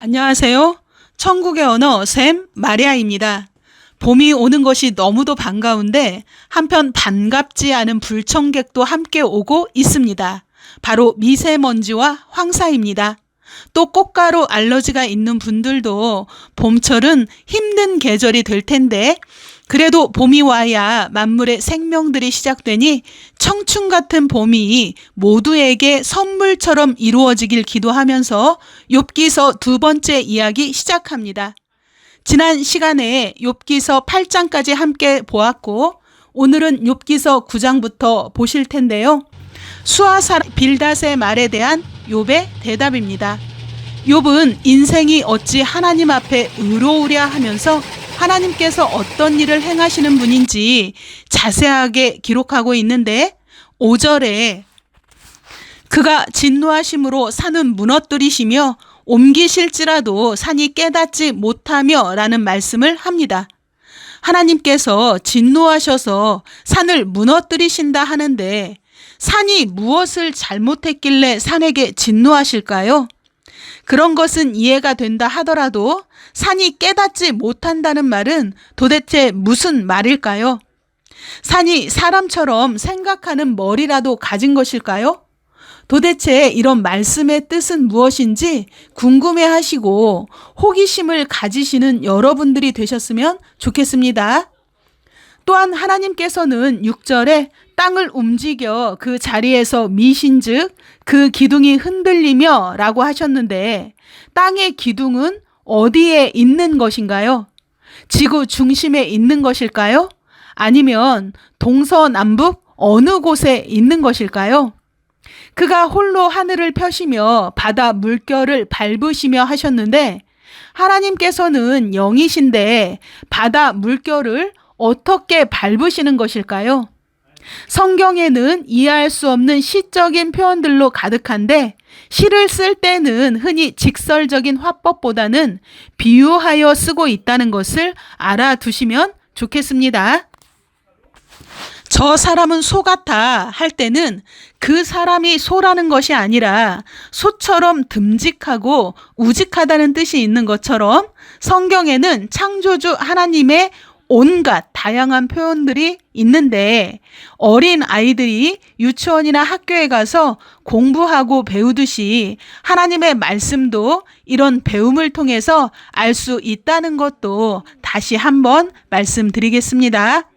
안녕하세요. 천국의 언어 샘 마리아입니다. 봄이 오는 것이 너무도 반가운데 한편 반갑지 않은 불청객도 함께 오고 있습니다. 바로 미세먼지와 황사입니다. 또 꽃가루 알러지가 있는 분들도 봄철은 힘든 계절이 될 텐데 그래도 봄이 와야 만물의 생명들이 시작되니 청춘 같은 봄이 모두에게 선물처럼 이루어지길 기도하면서 욥기서 두 번째 이야기 시작합니다. 지난 시간에 욥기서 8장까지 함께 보았고 오늘은 욥기서 9장부터 보실 텐데요. 수아사 빌닷의 말에 대한 욥의 대답입니다. 욥은 인생이 어찌 하나님 앞에 의로우랴 하면서 하나님께서 어떤 일을 행하시는 분인지 자세하게 기록하고 있는데 5절에 그가 진노하심으로 산은 무너뜨리시며 옮기실지라도 산이 깨닫지 못하며 라는 말씀을 합니다. 하나님께서 진노하셔서 산을 무너뜨리신다 하는데 산이 무엇을 잘못했길래 산에게 진노하실까요? 그런 것은 이해가 된다 하더라도 산이 깨닫지 못한다는 말은 도대체 무슨 말일까요? 산이 사람처럼 생각하는 머리라도 가진 것일까요? 도대체 이런 말씀의 뜻은 무엇인지 궁금해 하시고 호기심을 가지시는 여러분들이 되셨으면 좋겠습니다. 또한 하나님께서는 6절에 땅을 움직여 그 자리에서 미신즉 그 기둥이 흔들리며 라고 하셨는데 땅의 기둥은 어디에 있는 것인가요? 지구 중심에 있는 것일까요? 아니면 동서남북 어느 곳에 있는 것일까요? 그가 홀로 하늘을 펴시며 바다 물결을 밟으시며 하셨는데 하나님께서는 영이신데 바다 물결을 어떻게 밟으시는 것일까요? 성경에는 이해할 수 없는 시적인 표현들로 가득한데 시를 쓸 때는 흔히 직설적인 화법보다는 비유하여 쓰고 있다는 것을 알아두시면 좋겠습니다. 저 사람은 소 같아 할 때는 그 사람이 소라는 것이 아니라 소처럼 듬직하고 우직하다는 뜻이 있는 것처럼 성경에는 창조주 하나님의 온갖 다양한 표현들이 있는데 어린 아이들이 유치원이나 학교에 가서 공부하고 배우듯이 하나님의 말씀도 이런 배움을 통해서 알 수 있다는 것도 다시 한번 말씀드리겠습니다.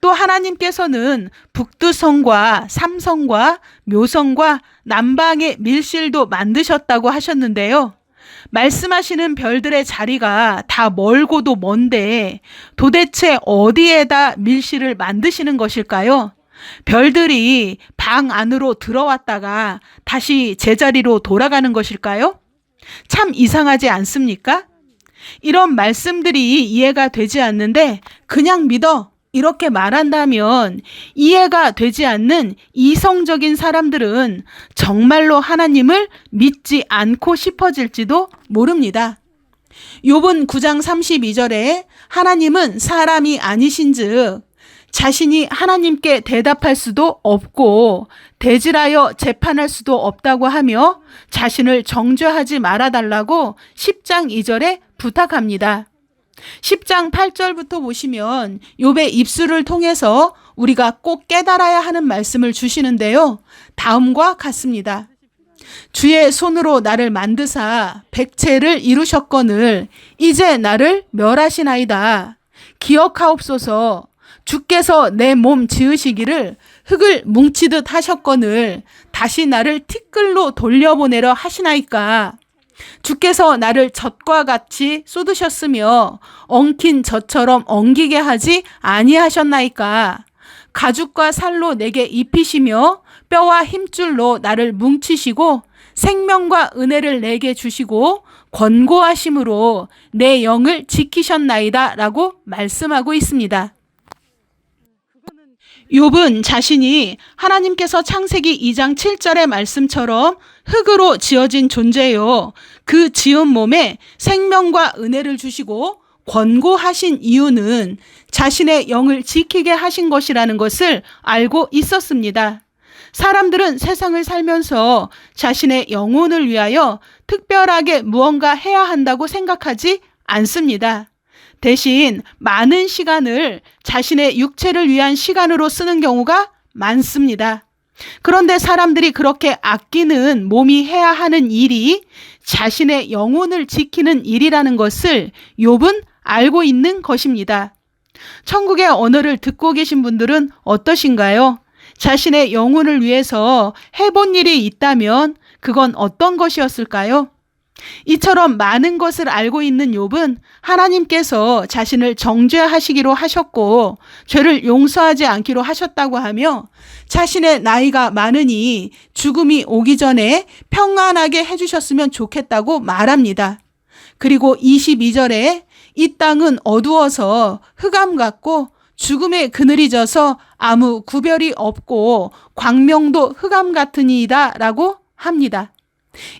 또 하나님께서는 북두성과 삼성과 묘성과 남방의 밀실도 만드셨다고 하셨는데요. 말씀하시는 별들의 자리가 다 멀고도 먼데 도대체 어디에다 밀실을 만드시는 것일까요? 별들이 방 안으로 들어왔다가 다시 제자리로 돌아가는 것일까요? 참 이상하지 않습니까? 이런 말씀들이 이해가 되지 않는데 그냥 믿어. 이렇게 말한다면 이해가 되지 않는 이성적인 사람들은 정말로 하나님을 믿지 않고 싶어질지도 모릅니다. 욥은 9장 32절에 하나님은 사람이 아니신즉 자신이 하나님께 대답할 수도 없고 대질하여 재판할 수도 없다고 하며 자신을 정죄하지 말아달라고 10장 2절에 부탁합니다. 10장 8절부터 보시면 욥의 입술을 통해서 우리가 꼭 깨달아야 하는 말씀을 주시는데요. 다음과 같습니다. 주의 손으로 나를 만드사 백체를 이루셨거늘 이제 나를 멸하시나이다. 기억하옵소서 주께서 내 몸 지으시기를 흙을 뭉치듯 하셨거늘 다시 나를 티끌로 돌려보내려 하시나이까. 주께서 나를 젖과 같이 쏟으셨으며 엉킨 젖처럼 엉기게 하지 아니하셨나이까. 가죽과 살로 내게 입히시며 뼈와 힘줄로 나를 뭉치시고 생명과 은혜를 내게 주시고 권고하심으로 내 영을 지키셨나이다 라고 말씀하고 있습니다. 욥은 자신이 하나님께서 창세기 2장 7절의 말씀처럼 흙으로 지어진 존재요. 그 지은 몸에 생명과 은혜를 주시고 권고하신 이유는 자신의 영을 지키게 하신 것이라는 것을 알고 있었습니다. 사람들은 세상을 살면서 자신의 영혼을 위하여 특별하게 무언가 해야 한다고 생각하지 않습니다. 대신 많은 시간을 자신의 육체를 위한 시간으로 쓰는 경우가 많습니다. 그런데 사람들이 그렇게 아끼는 몸이 해야 하는 일이 자신의 영혼을 지키는 일이라는 것을 욥은 알고 있는 것입니다. 천국의 언어를 듣고 계신 분들은 어떠신가요? 자신의 영혼을 위해서 해본 일이 있다면 그건 어떤 것이었을까요? 이처럼 많은 것을 알고 있는 욥은 하나님께서 자신을 정죄하시기로 하셨고 죄를 용서하지 않기로 하셨다고 하며 자신의 나이가 많으니 죽음이 오기 전에 평안하게 해주셨으면 좋겠다고 말합니다. 그리고 22절에 이 땅은 어두워서 흑암 같고 죽음의 그늘이 져서 아무 구별이 없고 광명도 흑암 같으니이다 라고 합니다.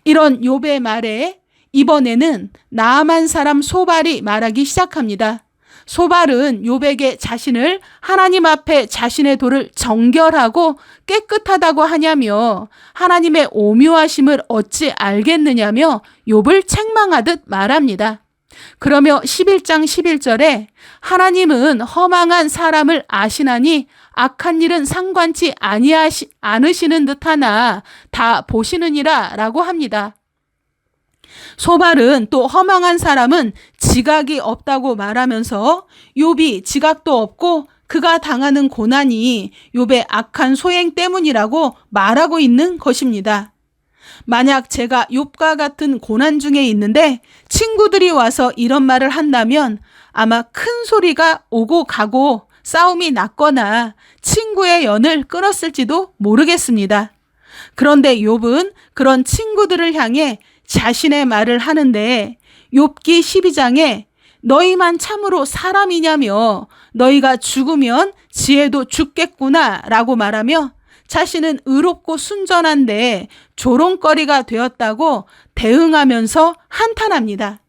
이런 욥의 말에 이번에는 나아만 사람 소발이 말하기 시작합니다. 소발은 욥에게 자신을 하나님 앞에 자신의 도를 정결하고 깨끗하다고 하냐며 하나님의 오묘하심을 어찌 알겠느냐며 욥을 책망하듯 말합니다. 그러며 11장 11절에 하나님은 허망한 사람을 아시나니 악한 일은 상관치 아니하시 않으시는 듯하나 다 보시느니라 라고 합니다. 소발은 또 허망한 사람은 지각이 없다고 말하면서 욥이 지각도 없고 그가 당하는 고난이 욥의 악한 소행 때문이라고 말하고 있는 것입니다. 만약 제가 욥과 같은 고난 중에 있는데 친구들이 와서 이런 말을 한다면 아마 큰 소리가 오고 가고 싸움이 났거나 친구의 연을 끊었을지도 모르겠습니다. 그런데 욥은 그런 친구들을 향해 자신의 말을 하는데 욥기 12장에 너희만 참으로 사람이냐며 너희가 죽으면 지혜도 죽겠구나 라고 말하며 자신은 의롭고 순전한데 조롱거리가 되었다고 대응하면서 한탄합니다.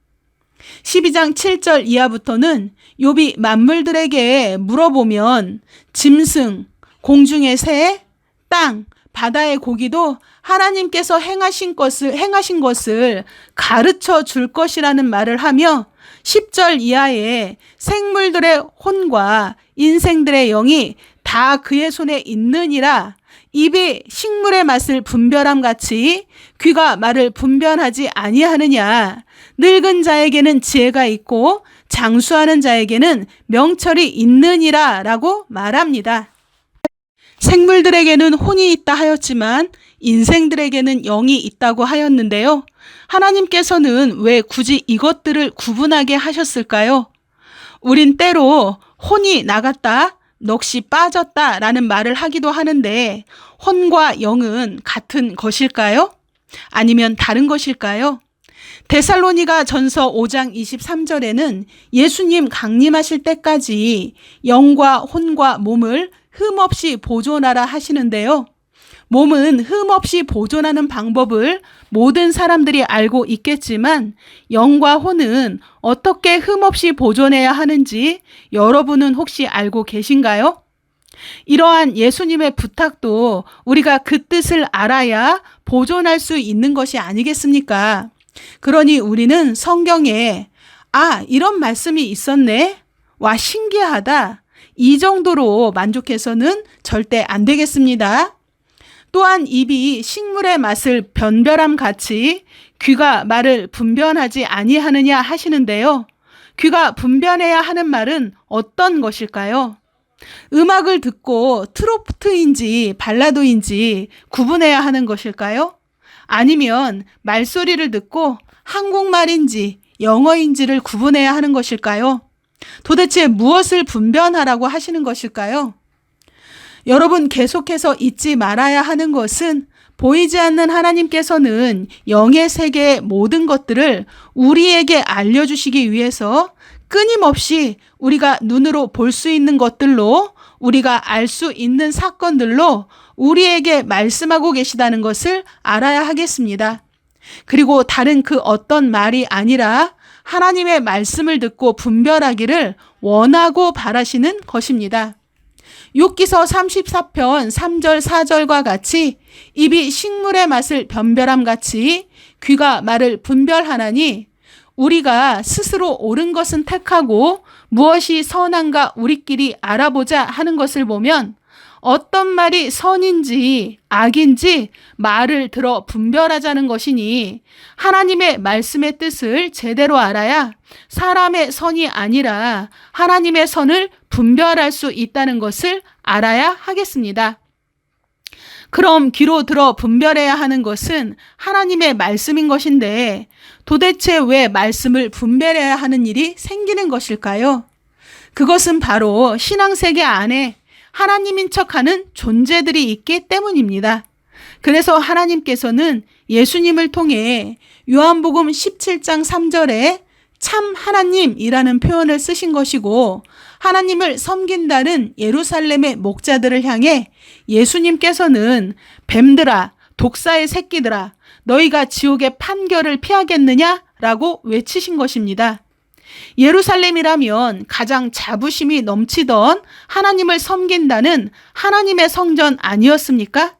12장 7절 이하부터는 욥이 만물들에게 물어보면 짐승, 공중의 새, 땅, 바다의 고기도 하나님께서 행하신 것을 행하신 것을 가르쳐 줄 것이라는 말을 하며 10절 이하에 생물들의 혼과 인생들의 영이 다 그의 손에 있느니라 입이 식물의 맛을 분별함 같이 귀가 말을 분별하지 아니하느냐 늙은 자에게는 지혜가 있고 장수하는 자에게는 명철이 있느니라 라고 말합니다. 생물들에게는 혼이 있다 하였지만 인생들에게는 영이 있다고 하였는데요. 하나님께서는 왜 굳이 이것들을 구분하게 하셨을까요? 우린 때로 혼이 나갔다, 넋이 빠졌다 라는 말을 하기도 하는데 혼과 영은 같은 것일까요? 아니면 다른 것일까요? 데살로니가 전서 5장 23절에는 예수님 강림하실 때까지 영과 혼과 몸을 흠없이 보존하라 하시는데요. 몸은 흠 없이 보존하는 방법을 모든 사람들이 알고 있겠지만 영과 혼은 어떻게 흠 없이 보존해야 하는지 여러분은 혹시 알고 계신가요? 이러한 예수님의 부탁도 우리가 그 뜻을 알아야 보존할 수 있는 것이 아니겠습니까? 그러니 우리는 성경에 아, 이런 말씀이 있었네? 와, 신기하다. 이 정도로 만족해서는 절대 안 되겠습니다. 또한 입이 식물의 맛을 변별함 같이 귀가 말을 분변하지 아니하느냐 하시는데요. 귀가 분변해야 하는 말은 어떤 것일까요? 음악을 듣고 트로트인지 발라드인지 구분해야 하는 것일까요? 아니면 말소리를 듣고 한국말인지 영어인지를 구분해야 하는 것일까요? 도대체 무엇을 분변하라고 하시는 것일까요? 여러분 계속해서 잊지 말아야 하는 것은 보이지 않는 하나님께서는 영의 세계의 모든 것들을 우리에게 알려주시기 위해서 끊임없이 우리가 눈으로 볼 수 있는 것들로 우리가 알 수 있는 사건들로 우리에게 말씀하고 계시다는 것을 알아야 하겠습니다. 그리고 다른 그 어떤 말이 아니라 하나님의 말씀을 듣고 분별하기를 원하고 바라시는 것입니다. 욥기서 34편 3절 4절과 같이 입이 식물의 맛을 변별함 같이 귀가 말을 분별하나니 우리가 스스로 옳은 것은 택하고 무엇이 선한가 우리끼리 알아보자 하는 것을 보면 어떤 말이 선인지 악인지 말을 들어 분별하자는 것이니 하나님의 말씀의 뜻을 제대로 알아야 사람의 선이 아니라 하나님의 선을 분별할 수 있다는 것을 알아야 하겠습니다. 그럼 귀로 들어 분별해야 하는 것은 하나님의 말씀인 것인데 도대체 왜 말씀을 분별해야 하는 일이 생기는 것일까요? 그것은 바로 신앙세계 안에 하나님인 척하는 존재들이 있기 때문입니다. 그래서 하나님께서는 예수님을 통해 요한복음 17장 3절에 참 하나님이라는 표현을 쓰신 것이고 하나님을 섬긴다는 예루살렘의 목자들을 향해 예수님께서는 뱀들아 독사의 새끼들아 너희가 지옥의 판결을 피하겠느냐라고 외치신 것입니다. 예루살렘이라면 가장 자부심이 넘치던 하나님을 섬긴다는 하나님의 성전 아니었습니까?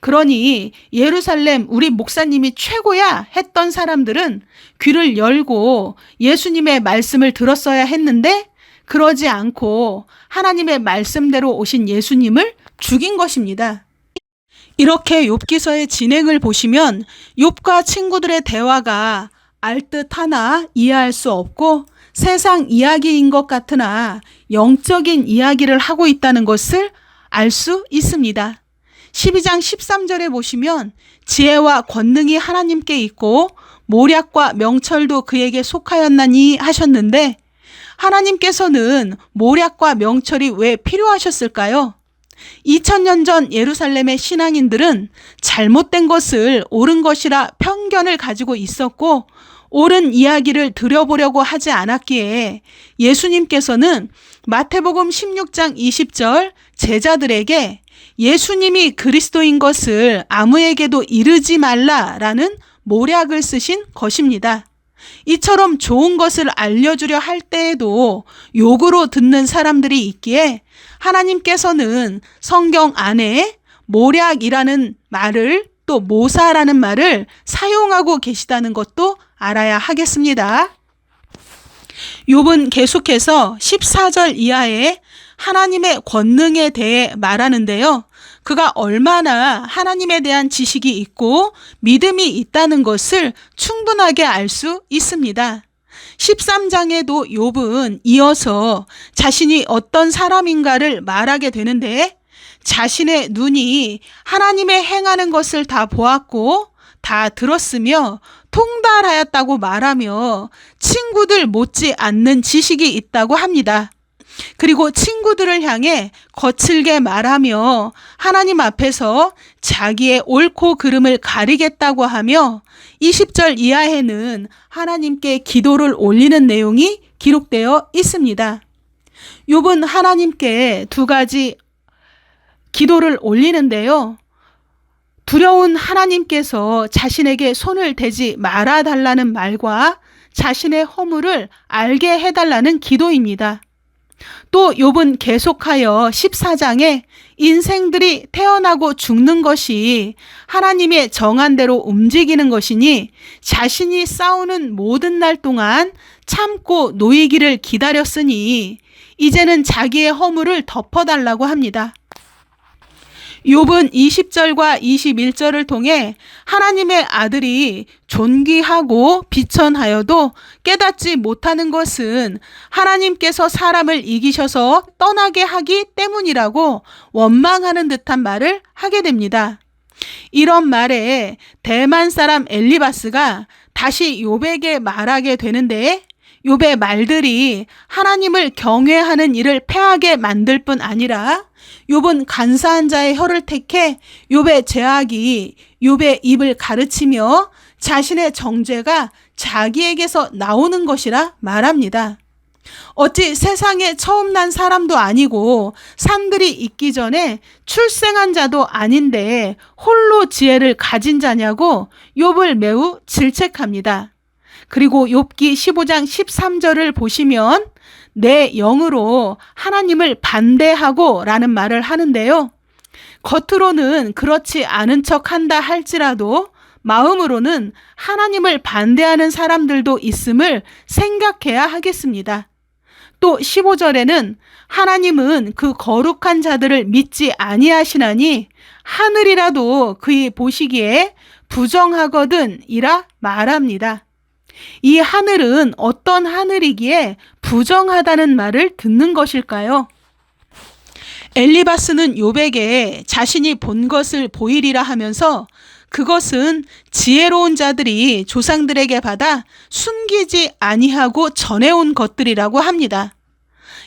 그러니 예루살렘 우리 목사님이 최고야 했던 사람들은 귀를 열고 예수님의 말씀을 들었어야 했는데 그러지 않고 하나님의 말씀대로 오신 예수님을 죽인 것입니다. 이렇게 욥기서의 진행을 보시면 욥과 친구들의 대화가 알 듯 하나 이해할 수 없고 세상 이야기인 것 같으나 영적인 이야기를 하고 있다는 것을 알 수 있습니다. 12장 13절에 보시면 지혜와 권능이 하나님께 있고 모략과 명철도 그에게 속하였나니 하셨는데 하나님께서는 모략과 명철이 왜 필요하셨을까요? 2000년 전 예루살렘의 신앙인들은 잘못된 것을 옳은 것이라 편견을 가지고 있었고 옳은 이야기를 들여보려고 하지 않았기에 예수님께서는 마태복음 16장 20절 제자들에게 예수님이 그리스도인 것을 아무에게도 이르지 말라라는 모략을 쓰신 것입니다. 이처럼 좋은 것을 알려주려 할 때에도 욕으로 듣는 사람들이 있기에 하나님께서는 성경 안에 모략이라는 말을 또 모사라는 말을 사용하고 계시다는 것도 알아야 하겠습니다. 욥은 계속해서 14절 이하에 하나님의 권능에 대해 말하는데요. 그가 얼마나 하나님에 대한 지식이 있고 믿음이 있다는 것을 충분하게 알 수 있습니다. 13장에도 욥은 이어서 자신이 어떤 사람인가를 말하게 되는데 자신의 눈이 하나님의 행하는 것을 다 보았고 다 들었으며 통달하였다고 말하며 친구들 못지 않는 지식이 있다고 합니다. 그리고 친구들을 향해 거칠게 말하며 하나님 앞에서 자기의 옳고 그름을 가리겠다고 하며 20절 이하에는 하나님께 기도를 올리는 내용이 기록되어 있습니다. 욥은 하나님께 두 가지 기도를 올리는데요. 두려운 하나님께서 자신에게 손을 대지 말아 달라는 말과 자신의 허물을 알게 해 달라는 기도입니다. 또 욥은 계속하여 14장에 인생들이 태어나고 죽는 것이 하나님의 정한 대로 움직이는 것이니 자신이 싸우는 모든 날 동안 참고 놓이기를 기다렸으니 이제는 자기의 허물을 덮어달라고 합니다. 욥은 20절과 21절을 통해 하나님의 아들이 존귀하고 비천하여도 깨닫지 못하는 것은 하나님께서 사람을 이기셔서 떠나게 하기 때문이라고 원망하는 듯한 말을 하게 됩니다. 이런 말에 대만 사람 엘리바스가 다시 욥에게 말하게 되는데 욥의 말들이 하나님을 경외하는 일을 패하게 만들 뿐 아니라 욥은 간사한 자의 혀를 택해 욥의 제약이 욥의 입을 가르치며 자신의 정죄가 자기에게서 나오는 것이라 말합니다. 어찌 세상에 처음 난 사람도 아니고 산들이 있기 전에 출생한 자도 아닌데 홀로 지혜를 가진 자냐고 욥을 매우 질책합니다. 그리고 욥기 15장 13절을 보시면 내 영으로 하나님을 반대하고 라는 말을 하는데요. 겉으로는 그렇지 않은 척 한다 할지라도 마음으로는 하나님을 반대하는 사람들도 있음을 생각해야 하겠습니다. 또 15절에는 하나님은 그 거룩한 자들을 믿지 아니하시나니 하늘이라도 그의 보시기에 부정하거든 이라 말합니다. 이 하늘은 어떤 하늘이기에 부정하다는 말을 듣는 것일까요? 엘리바스는 요백에 자신이 본 것을 보이리라 하면서 그것은 지혜로운 자들이 조상들에게 받아 숨기지 아니하고 전해온 것들이라고 합니다.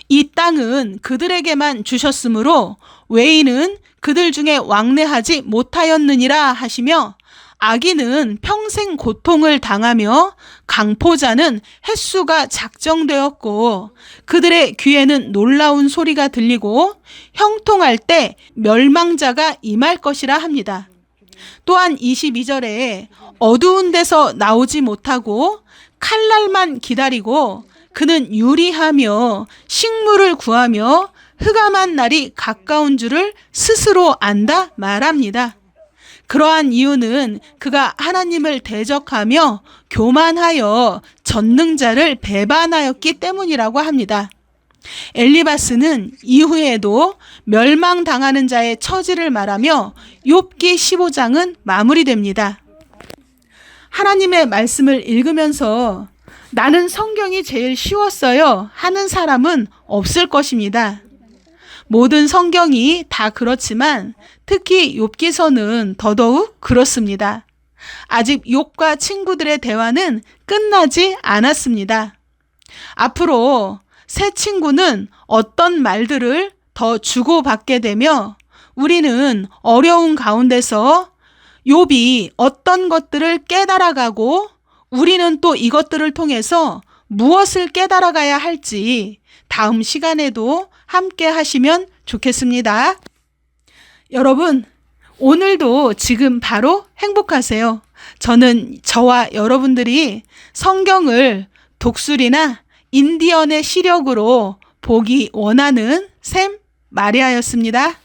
이 땅은 그들에게만 주셨으므로 외인은 그들 중에 왕래하지 못하였느니라 하시며 아기는 평생 고통을 당하며 강포자는 횟수가 작정되었고 그들의 귀에는 놀라운 소리가 들리고 형통할 때 멸망자가 임할 것이라 합니다. 또한 22절에 어두운 데서 나오지 못하고 칼날만 기다리고 그는 유리하며 식물을 구하며 흑암한 날이 가까운 줄을 스스로 안다 말합니다. 그러한 이유는 그가 하나님을 대적하며 교만하여 전능자를 배반하였기 때문이라고 합니다. 엘리바스는 이후에도 멸망당하는 자의 처지를 말하며 욥기 15장은 마무리됩니다. 하나님의 말씀을 읽으면서 나는 성경이 제일 쉬웠어요 하는 사람은 없을 것입니다. 모든 성경이 다 그렇지만 특히 욥기서는 더더욱 그렇습니다. 아직 욥과 친구들의 대화는 끝나지 않았습니다. 앞으로 새 친구는 어떤 말들을 더 주고받게 되며 우리는 어려운 가운데서 욥이 어떤 것들을 깨달아가고 우리는 또 이것들을 통해서 무엇을 깨달아가야 할지 다음 시간에도 함께 하시면 좋겠습니다. 여러분, 오늘도 지금 바로 행복하세요. 저는 저와 여러분들이 성경을 독수리나 인디언의 시력으로 보기 원하는 샘 마리아였습니다.